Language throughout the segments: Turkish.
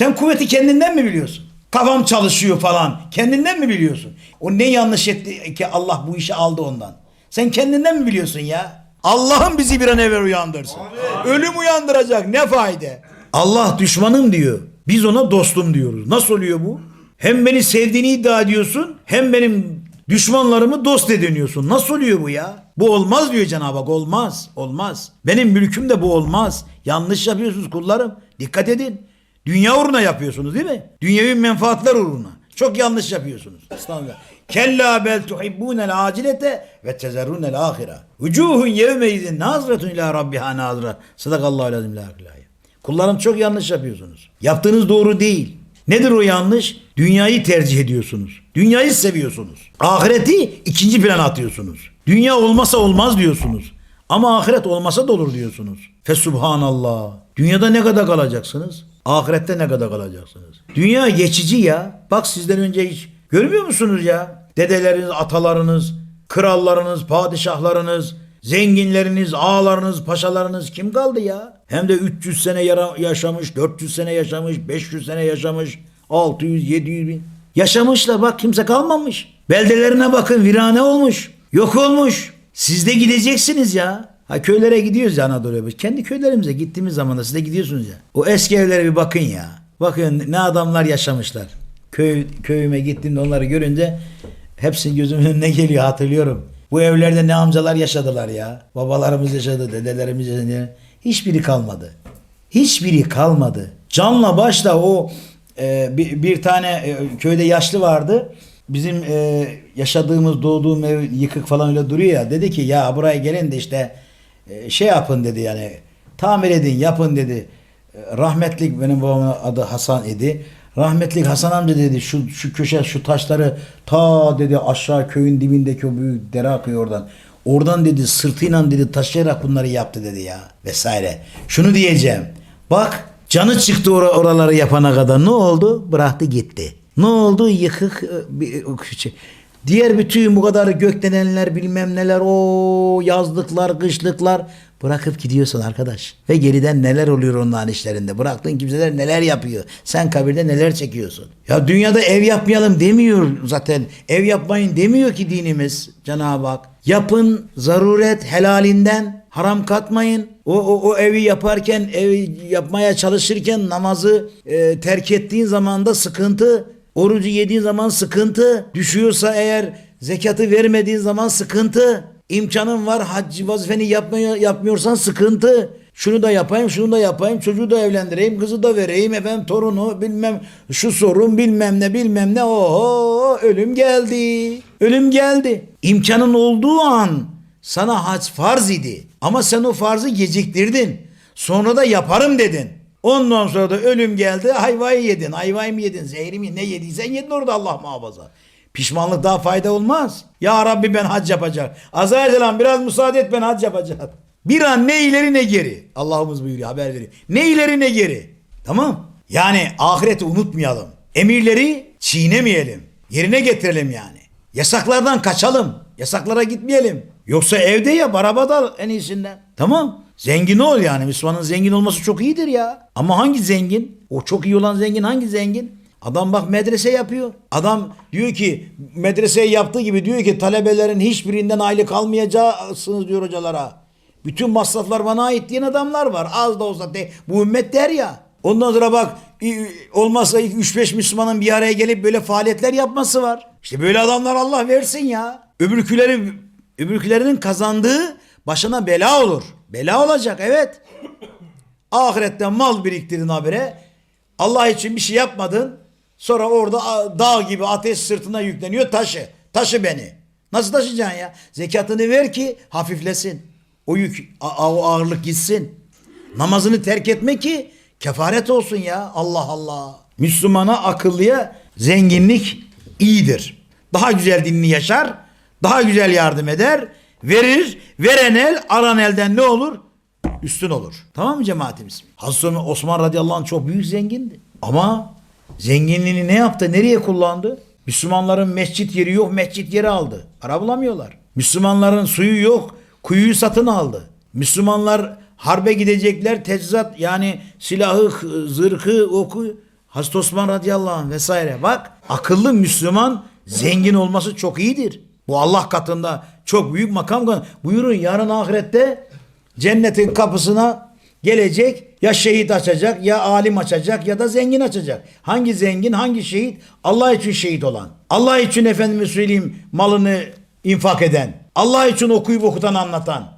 Sen kuvveti kendinden mi biliyorsun? Kafam çalışıyor falan. Kendinden mi biliyorsun? O ne yanlış etti ki Allah bu işi aldı ondan. Sen kendinden mi biliyorsun ya? Allah'ım bizi bir an evvel uyandırsın. Ölüm uyandıracak ne fayda? Allah düşmanım diyor. Biz ona dostum diyoruz. Nasıl oluyor bu? Hem beni sevdiğini iddia ediyorsun hem benim düşmanlarımı dost ediniyorsun. Nasıl oluyor bu ya? Bu olmaz diyor Cenab-ı Hak. Olmaz. Olmaz. Benim mülküm de bu olmaz. Yanlış yapıyorsunuz kullarım. Dikkat edin. Dünya uğruna yapıyorsunuz değil mi? Dünyevi menfaatler uğruna. Çok yanlış yapıyorsunuz. Estağfurullah. Kella bel tuhibbunel acilete ve tezerrunel ahire. Vucuhun yevme izin nazretun ila rabbiha nazra. Sadakallahu lazim la. Kullarım çok yanlış yapıyorsunuz. Yaptığınız doğru değil. Nedir o yanlış? Dünyayı tercih ediyorsunuz. Dünyayı seviyorsunuz. Ahireti ikinci plana atıyorsunuz. Dünya olmasa olmaz diyorsunuz. Ama ahiret olmasa da olur diyorsunuz. Fesubhanallah. Dünyada ne kadar kalacaksınız? Ahirette ne kadar kalacaksınız? Dünya geçici ya. Bak sizden önce hiç görmüyor musunuz ya? Dedeleriniz, atalarınız, krallarınız, padişahlarınız, zenginleriniz, ağalarınız, paşalarınız kim kaldı ya? Hem de 300 sene yaşamış, 400 sene yaşamış, 500 sene yaşamış, 600, 700 bin. Yaşamışlar bak kimse kalmamış. Beldelerine bakın virane olmuş. Yok olmuş. Siz de gideceksiniz ya. Ha köylere gidiyoruz ya Anadolu'ya. Kendi köylerimize gittiğimiz zaman da siz de gidiyorsunuz ya. O eski evlere bir bakın ya. Bakın ne adamlar yaşamışlar. Köy, köyüme gittiğimde onları görünce hepsinin gözümün önüne geliyor hatırlıyorum. Bu evlerde ne amcalar yaşadılar ya. Babalarımız yaşadı, dedelerimiz yaşadı. Hiçbiri kalmadı. Hiçbiri kalmadı. Canla başla o e, bir, bir tane e, köyde yaşlı vardı. Bizim e, yaşadığımız doğduğum ev yıkık falan öyle duruyor ya. Dedi ki ya buraya gelin de işte şey yapın dedi yani tamir edin yapın dedi. E, rahmetlik benim babamın adı Hasan idi. Rahmetlik Hasan amca dedi şu şu köşe şu taşları ta dedi aşağı köyün dibindeki o büyük dere akıyor oradan. Oradan dedi sırtıyla dedi taşıyarak bunları yaptı dedi ya vesaire. Şunu diyeceğim. Bak canı çıktı or- oraları yapana kadar ne oldu? Bıraktı gitti. Ne oldu? Yıkık e, bir küçük. Diğer bütün bu kadar gökdelenler bilmem neler o yazlıklar kışlıklar bırakıp gidiyorsun arkadaş. Ve geriden neler oluyor onların işlerinde. Bıraktığın kimseler neler yapıyor. Sen kabirde neler çekiyorsun. Ya dünyada ev yapmayalım demiyor zaten. Ev yapmayın demiyor ki dinimiz Cenab-ı Hak. Yapın zaruret helalinden haram katmayın. O, o, o evi yaparken evi yapmaya çalışırken namazı e, terk ettiğin zaman da sıkıntı. Orucu yediğin zaman sıkıntı. Düşüyorsa eğer zekatı vermediğin zaman sıkıntı. İmkanın var hac vazifeni yapmaya, yapmıyorsan sıkıntı. Şunu da yapayım, şunu da yapayım, çocuğu da evlendireyim, kızı da vereyim, efendim torunu bilmem şu sorun bilmem ne bilmem ne. Oho ölüm geldi. Ölüm geldi. İmkanın olduğu an sana hac farz idi. Ama sen o farzı geciktirdin. Sonra da yaparım dedin. Ondan sonra da ölüm geldi. Hayvayı yedin. Hayvayı mı yedin? Zehri mi? Ne yediysen yedin orada Allah muhafaza. Pişmanlık daha fayda olmaz. Ya Rabbi ben hac yapacağım. Azrail biraz müsaade et ben hac yapacağım. Bir an ne ileri ne geri. Allah'ımız buyuruyor haber veriyor. Ne ileri ne geri. Tamam. Yani ahireti unutmayalım. Emirleri çiğnemeyelim. Yerine getirelim yani. Yasaklardan kaçalım. Yasaklara gitmeyelim. Yoksa evde ya arabada en iyisinden. Tamam. Zengin ol yani. Müslümanın zengin olması çok iyidir ya. Ama hangi zengin? O çok iyi olan zengin hangi zengin? Adam bak medrese yapıyor. Adam diyor ki medreseyi yaptığı gibi diyor ki talebelerin hiçbirinden aylık almayacaksınız diyor hocalara. Bütün masraflar bana ait diyen adamlar var. Az da olsa de, bu ümmet der ya. Ondan sonra bak olmazsa 3-5 Müslümanın bir araya gelip böyle faaliyetler yapması var. İşte böyle adamlar Allah versin ya. Öbürküleri, öbürkülerinin kazandığı başına bela olur. Bela olacak evet. Ahiretten mal biriktirdin habire. Allah için bir şey yapmadın. Sonra orada dağ gibi ateş sırtına yükleniyor taşı. Taşı beni. Nasıl taşıyacaksın ya? Zekatını ver ki hafiflesin. O yük, o ağırlık gitsin. Namazını terk etme ki kefaret olsun ya. Allah Allah. Müslümana akıllıya zenginlik iyidir. Daha güzel dinini yaşar. Daha güzel yardım eder. Verir. Veren el aran elden ne olur? üstün olur. Tamam mı cemaatimiz? Hazreti Osman radıyallahu anh çok büyük zengindi. Ama zenginliğini ne yaptı? Nereye kullandı? Müslümanların mescit yeri yok, mescit yeri aldı. Para bulamıyorlar. Müslümanların suyu yok, kuyuyu satın aldı. Müslümanlar harbe gidecekler, teçhizat yani silahı, zırhı, oku Hazreti Osman radıyallahu anh vesaire. Bak akıllı Müslüman zengin olması çok iyidir. Bu Allah katında çok büyük makam. Buyurun yarın ahirette cennetin kapısına gelecek ya şehit açacak ya alim açacak ya da zengin açacak. Hangi zengin hangi şehit? Allah için şehit olan. Allah için efendime söyleyeyim malını infak eden. Allah için okuyup okutan anlatan.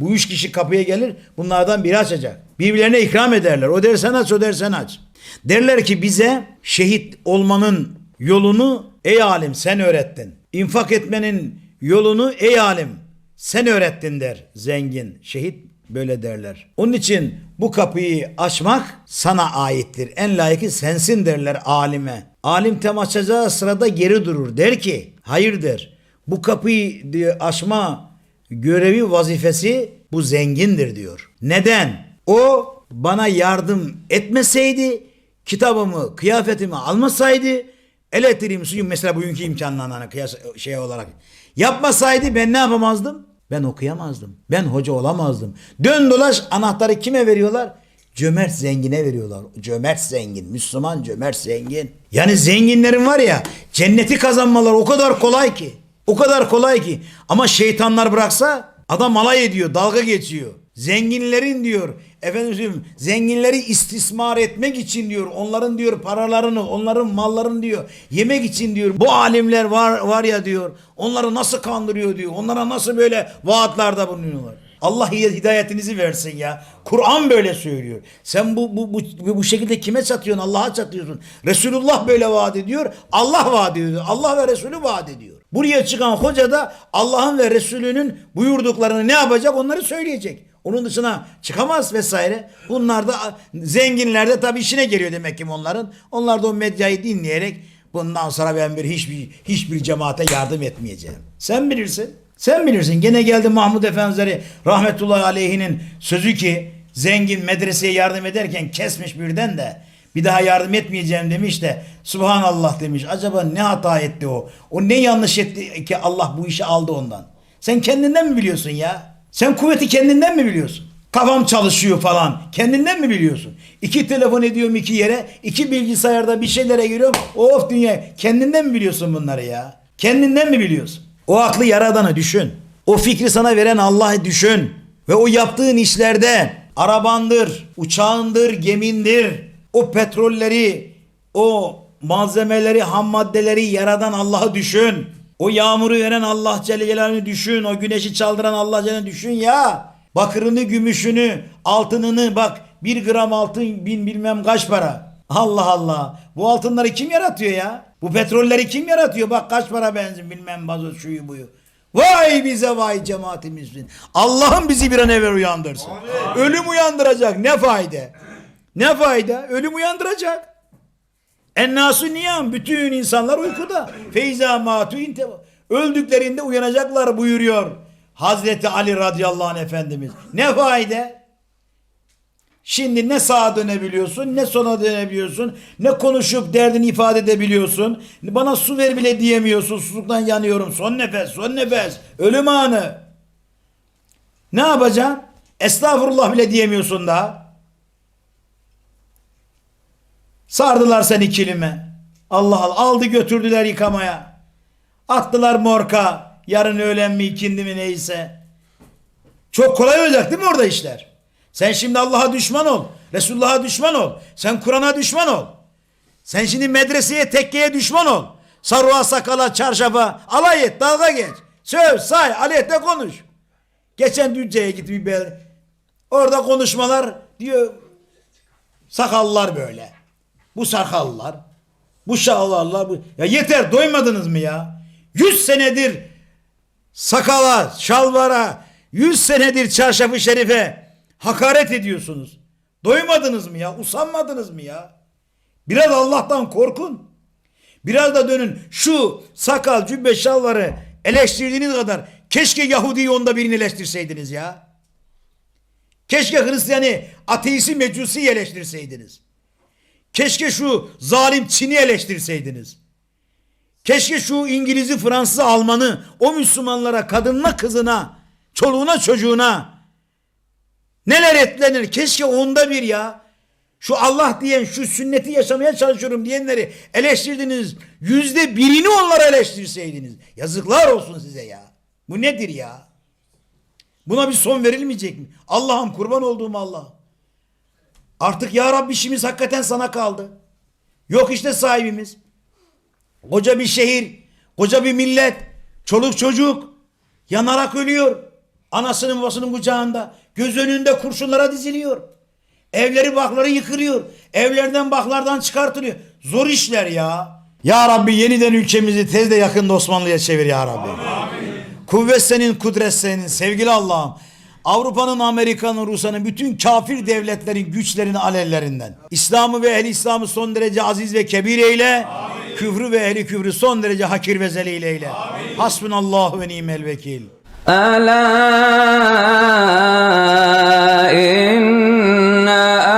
Bu üç kişi kapıya gelir bunlardan biri açacak. Birbirlerine ikram ederler. O der sen aç o der sen aç. Derler ki bize şehit olmanın yolunu ey alim sen öğrettin. İnfak etmenin yolunu ey alim sen öğrettin der zengin şehit böyle derler. Onun için bu kapıyı açmak sana aittir. En layıkı sensin derler alime. Alim tem açacağı sırada geri durur. Der ki hayırdır bu kapıyı diyor, açma görevi vazifesi bu zengindir diyor. Neden? O bana yardım etmeseydi kitabımı, kıyafetimi almasaydı elektriğimi, suyum mesela bugünkü imkanlarına kıyas şey olarak yapmasaydı ben ne yapamazdım? Ben okuyamazdım. Ben hoca olamazdım. Dön dolaş anahtarı kime veriyorlar? Cömert zengine veriyorlar. Cömert zengin. Müslüman cömert zengin. Yani zenginlerin var ya cenneti kazanmaları o kadar kolay ki. O kadar kolay ki. Ama şeytanlar bıraksa adam alay ediyor, dalga geçiyor. Zenginlerin diyor, efendim zenginleri istismar etmek için diyor, onların diyor paralarını, onların mallarını diyor, yemek için diyor. Bu alimler var var ya diyor, onları nasıl kandırıyor diyor, onlara nasıl böyle vaatlerde bulunuyorlar. Allah hidayetinizi versin ya. Kur'an böyle söylüyor. Sen bu, bu, bu, bu şekilde kime çatıyorsun? Allah'a çatıyorsun. Resulullah böyle vaat ediyor. Allah vaat ediyor. Allah ve Resulü vaat ediyor. Buraya çıkan hoca da Allah'ın ve Resulünün buyurduklarını ne yapacak onları söyleyecek. Onun dışına çıkamaz vesaire. Bunlar da zenginler de tabii işine geliyor demek ki onların. Onlar da o medyayı dinleyerek bundan sonra ben bir hiçbir hiçbir cemaate yardım etmeyeceğim. Sen bilirsin. Sen bilirsin. Gene geldi Mahmud Efendimiz rahmetullahi aleyhinin sözü ki zengin medreseye yardım ederken kesmiş birden de bir daha yardım etmeyeceğim demiş de Subhanallah demiş. Acaba ne hata etti o? O ne yanlış etti ki Allah bu işi aldı ondan? Sen kendinden mi biliyorsun ya? Sen kuvveti kendinden mi biliyorsun? Kafam çalışıyor falan. Kendinden mi biliyorsun? İki telefon ediyorum iki yere. iki bilgisayarda bir şeylere giriyorum. Of dünya. Kendinden mi biliyorsun bunları ya? Kendinden mi biliyorsun? O aklı yaradanı düşün. O fikri sana veren Allah'ı düşün. Ve o yaptığın işlerde arabandır, uçağındır, gemindir. O petrolleri, o malzemeleri, ham maddeleri yaradan Allah'ı düşün. O yağmuru veren Allah Celle Celaluhu'nu düşün. O güneşi çaldıran Allah Celle düşün ya. Bakırını, gümüşünü, altınını bak. Bir gram altın bin bilmem kaç para. Allah Allah. Bu altınları kim yaratıyor ya? Bu petrolleri kim yaratıyor? Bak kaç para benzin bilmem mazot şuyu buyu. Vay bize vay cemaatimizin. Allah'ım bizi bir an evvel uyandırsın. Ölüm uyandıracak ne fayda? Ne fayda? Ölüm uyandıracak. Ennasu niyam. Bütün insanlar uykuda. Feyza matu. Öldüklerinde uyanacaklar buyuruyor. Hazreti Ali radıyallahu anh Efendimiz. Ne fayda? Şimdi ne sağa dönebiliyorsun, ne sola dönebiliyorsun, ne konuşup derdini ifade edebiliyorsun. Bana su ver bile diyemiyorsun, susuzluktan yanıyorum. Son nefes, son nefes, ölüm anı. Ne yapacaksın? Estağfurullah bile diyemiyorsun daha. Sardılar seni kilime. Allah Allah aldı götürdüler yıkamaya. Attılar morka. Yarın öğlen mi ikindi mi neyse. Çok kolay olacak değil mi orada işler? Sen şimdi Allah'a düşman ol. Resulullah'a düşman ol. Sen Kur'an'a düşman ol. Sen şimdi medreseye, tekkeye düşman ol. Sarığa, sakala, çarşafa alay et, dalga geç. Söv, say, aletle konuş. Geçen Düzce'ye gittim bir bel. Orada konuşmalar diyor sakallar böyle. Bu sakallar, bu şalvarlar. Bu... Ya yeter doymadınız mı ya? Yüz senedir sakala, şalvara, yüz senedir çarşafı şerife hakaret ediyorsunuz. Doymadınız mı ya? Usanmadınız mı ya? Biraz Allah'tan korkun. Biraz da dönün şu sakal, cübbe, şalvarı eleştirdiğiniz kadar keşke Yahudi'yi onda birini eleştirseydiniz ya. Keşke Hristiyanı, ateisti, mecusi eleştirseydiniz. Keşke şu zalim Çin'i eleştirseydiniz. Keşke şu İngiliz'i, Fransız'ı, Alman'ı o Müslümanlara, kadınına, kızına, çoluğuna, çocuğuna neler etlenir. Keşke onda bir ya. Şu Allah diyen, şu sünneti yaşamaya çalışıyorum diyenleri eleştirdiniz. Yüzde birini onlara eleştirseydiniz. Yazıklar olsun size ya. Bu nedir ya? Buna bir son verilmeyecek mi? Allah'ım kurban olduğum Allah. Artık ya Rabbi işimiz hakikaten sana kaldı. Yok işte sahibimiz. Koca bir şehir, koca bir millet, çoluk çocuk yanarak ölüyor. Anasının babasının kucağında. Göz önünde kurşunlara diziliyor. Evleri bakları yıkılıyor. Evlerden baklardan çıkartılıyor. Zor işler ya. Ya Rabbi yeniden ülkemizi tez de yakında Osmanlı'ya çevir ya Rabbi. Kuvvet senin, kudret senin sevgili Allah'ım. Avrupa'nın, Amerika'nın, Rusya'nın bütün kafir devletlerin güçlerini alellerinden. İslam'ı ve ehli İslam'ı son derece aziz ve kebir eyle. Amin. Küfrü ve ehli küfrü son derece hakir ve zelil eyle. Amin. Hasbunallahu ve nimel vekil. Ala inna